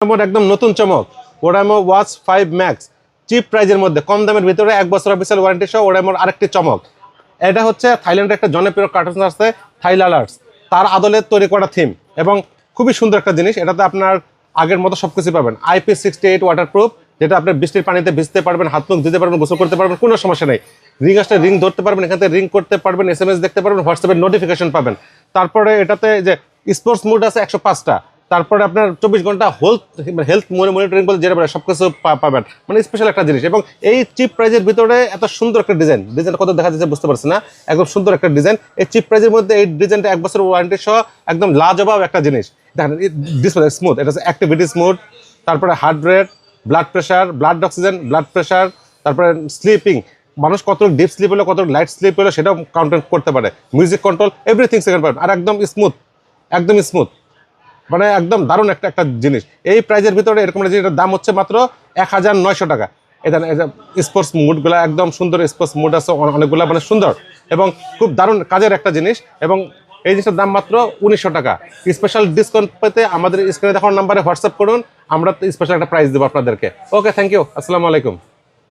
একদম নতুন চমক। ওডামো ওয়াচ ফাইভ ম্যাক্স চিপ প্রাইজের মধ্যে, কম দামের ভিতরে এক বছর অফিসিয়াল ওয়ারেন্টি সহ ওডামোর আরেকটি চমক। এটা হচ্ছে থাইল্যান্ডের একটা জনপ্রিয় কার্টুন আছে থাইল আলার্টস তার আদলে তৈরি করা থিম এবং খুবই সুন্দর একটা জিনিস, এটাতে আপনার আগের মতো সব কিছু পাবেন। IP sixty eight waterproof যেটা আপনি বৃষ্টির পানিতে ভিজতে পারবেন, হাত মুখ দিতে পারবেন, গোসল করতে পারবেন, কোনো সমস্যা নেই। রিং আসলে রিং ধরতে পারবেন, এখান থেকে রিং করতে পারবেন এস এম এস দেখতে পারবেন হোয়াটসঅ্যাপের নোটিফিকেশন পাবেন। তারপরে এটাতে যে স্পোর্টস মুড আছে একশো পাঁচটা। তারপরে আপনার চব্বিশ ঘণ্টা হেলথ হেলথ মনিটরিং বলে যেটা সব কিছু পাবেন। মানে স্পেশাল একটা জিনিস। এবং এই চিপ প্রাইজের ভিতরে এত সুন্দর একটা ডিজাইন ডিজাইন কত দেখা যাচ্ছে বুঝতে পারছি না, একদম সুন্দর একটা ডিজাইন এই চিপ প্রাইজের মধ্যে এই ডিজাইনটা এক বছর ওয়ারেন্টি সহ একদম লাজবাব একটা জিনিস। দেখেন ডিসপ্লে স্মুথ এটা হচ্ছে অ্যাক্টিভিটি স্মুথ তারপরে heart rate blood pressure blood oxygen blood pressure তারপরে স্লিপিং মানুষ কত ডিপ স্লিপ হলো, কত লাইট স্লিপ হলো, সেটাও কাউন্ট করতে পারে। মিউজিক কন্ট্রোল এভরিথিং সেকেন্ড পারবেন আর একদম স্মুথ একদম স্মুথ মানে একদম দারুণ একটা একটা জিনিস। এই প্রাইজের ভিতরে এরকম একটা জিনিসের দাম হচ্ছে মাত্র এক হাজার নয়শো টাকা। এটা স্পোর্টস মুডগুলো একদম সুন্দর স্পোর্টস মুড আছে অনে- অনেকগুলো মানে সুন্দর। এবং খুব দারুণ কাজের একটা জিনিস। এবং এই জিনিসের দাম মাত্র উনিশশো টাকা। স্পেশাল ডিসকাউন্ট পেতে আমাদের স্ক্রিনে দেখানোর নাম্বারে হোয়াটসঅ্যাপ করুন। আমরা স্পেশাল একটা প্রাইস দেবো আপনাদেরকে। ওকে থ্যাংক ইউ আসসালামু আলাইকুম।